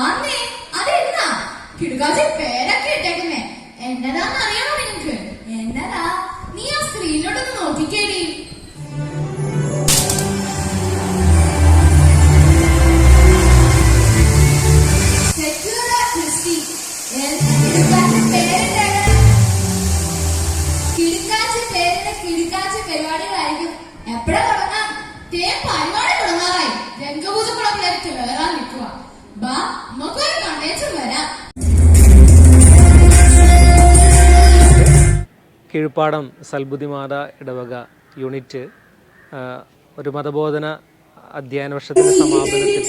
ആന്നേ അതെന്താ? കിടുകാശി പേരൊക്കെ ഇട്ടേക്കുന്നേ. എന്നതാന്ന് അറിയണോ നിനക്ക്? എന്നതാ? നീ ആ സ്ക്രീനിലോട്ടൊന്ന് നോക്കിക്കേടി. കിടുക്കാച്ച പേരുടെ കിടുക്കാച്ച പരിപാടികളായിരിക്കും. എപ്പോഴാ തുടങ്ങാം? തേ പരിപാടി ബാ നമുക്കൊരു കണ്ടേച്ചും കീഴ്പ്പാടം സൽബുദ്ധിമാത ഇടവക യൂണിറ്റ് ഒരു മതബോധന അധ്യയന വർഷത്തിന്റെ സമാപനത്തിൽ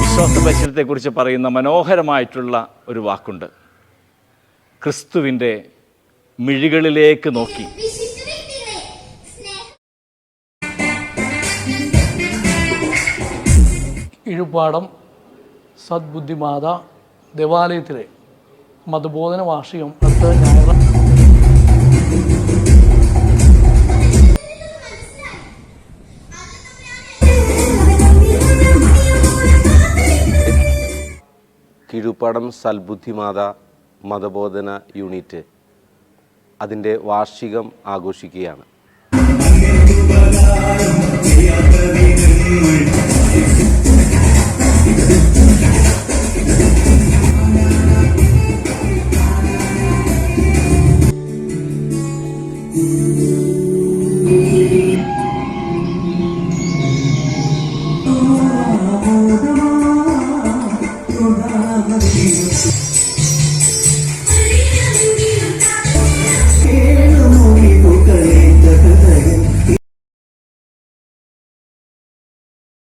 വിശ്വാസ പരിശീലനത്തെക്കുറിച്ച് പറയുന്ന മനോഹരമായിട്ടുള്ള ഒരു വാക്കുണ്ട്. ക്രിസ്തുവിന്റെ മിഴികളിലേക്ക് നോക്കി. ഇഴുപാടം സദ്ബുദ്ധിമാത ദേവാലയത്തിലെ മതബോധന വാർഷികം അടുത്ത ഞായറ കിഴുപ്പാടം സൽബുദ്ധിമാത മതബോധന യൂണിറ്റ് അതിന്റെ വാർഷികം ആഘോഷിക്കുകയാണ് Jesus.